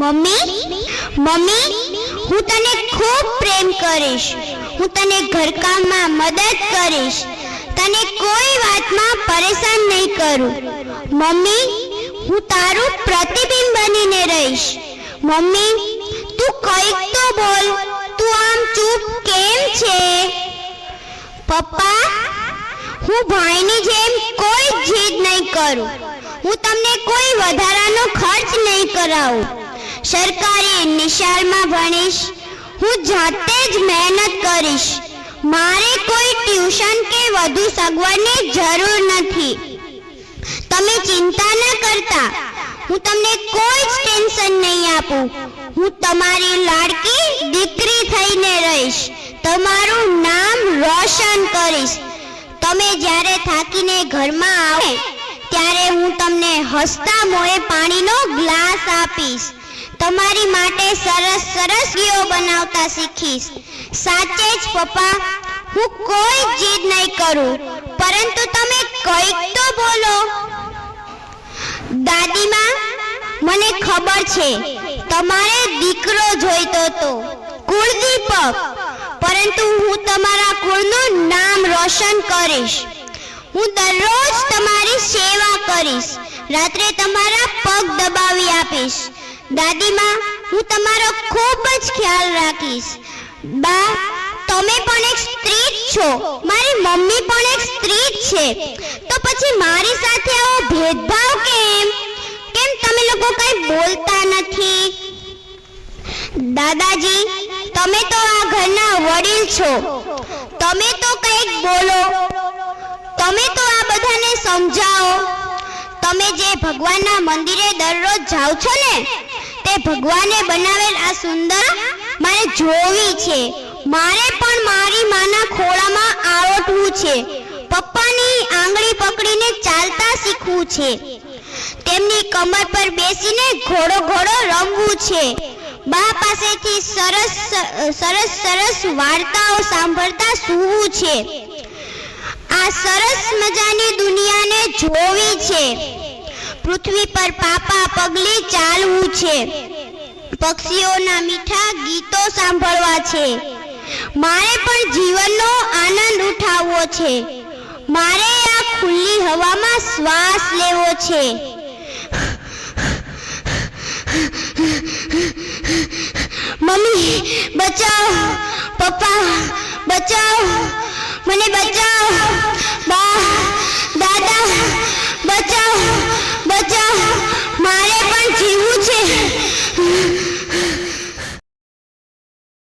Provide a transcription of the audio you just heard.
Mummy mummy, હું તને ખૂબ પ્રેમ કરીશ. હું તને ઘરકામમાં મદદ કરીશ. તને કોઈ વાતમાં પરેશાન નહીં કરું. મમ્મી, હું તારું પ્રતિબિંબ બનીને રહીશ. મમ્મી, તું કંઈક તો બોલ. તું આમ ચૂપ કેમ છે? પપ્પા, હું ભાઈની જેમ કોઈ જીદ નહીં કરું. હું તમને કોઈ વધારાનો ખર્ચ નહીં કરાવું. સરકારી નિશાળમાં ભણીશ. હું જાતે જ મહેનત કરીશ. મારે કોઈ ટ્યુશન કે વધુ સગવડની જરૂર નથી. તમે ચિંતા ન કરતા. હું તમને કોઈ જ ટેન્શન નહીં આપું. હું તમારી લાડકી દીકરી થઈને રહીશ. તમારું નામ રોશન કરીશ. તમે જ્યારે થાકીને ઘરમાં આવે, ત્યારે હું તમને હસતા મોએ પાણીનો ગ્લાસ આપીશ. તમારી માટે સરસ સરસ ગીઓ બનાવતા શીખીશ. સાચે જ, પપ્પા, હું કોઈ જીદ નહીં કરું. પરંતુ તમે કંઈક તો બોલો. દાદીમાં, મને ખબર છે, તમારે દીકરો જોઈતો તો કુળદીપક. પરંતુ હું તમારા કુળનું નામ રોશન કરીશ. હું દરરોજ તમારી સેવા કરીશ. રાત્રે તમારા પગ દબાવી આપીશ. દાદીમાં, હું તમારો ખૂબ જ ખ્યાલ રાખીશ. બા, તમે પણ એક સ્ત્રી જ છો. મારી મમ્મી પણ એક સ્ત્રી જ છે. તો પછી મારી સાથે આવો ભેદભાવ કેમ? કેમ તમે લોકો કઈ બોલતા નથી? દાદાજી, તમે તો આ ઘરના વડીલ છો. તમે તો કંઈક બોલો. તમે તો આ બધાને સમજાવો. તમે જે ભગવાનના મંદિરે દરરોજ જાઓ છો ને તે ભગવાને બનાવેલ આ સુંદર મારે જોવી છે. મારે પણ મારી માના ખોળામાં આરોટવું છે. પપ્પાની આંગળી પકડીને ચાલતા શીખવું છે. તેમની કમર પર બેસીને ઘોડો ઘોડો રમવું છે. બા પાસેથી સરસ સરસ સરસ વાર્તાઓ સાંભળતા સૂવું છે. આ સરસ મજાની દુનિયાને જોવી છે. પૃથ્વી પર પાપા પગલી ચાલવું છે. પક્ષીઓના મીઠા ગીતો સાંભળવા છે. મારે પણ જીવનનો આનંદ ઉઠાવવો છે. મારે આ ખુલ્લી હવામાં શ્વાસ લેવો છે. મમ્મી, બચાવ. પપ્પા, બચાવ. મને બચાવ.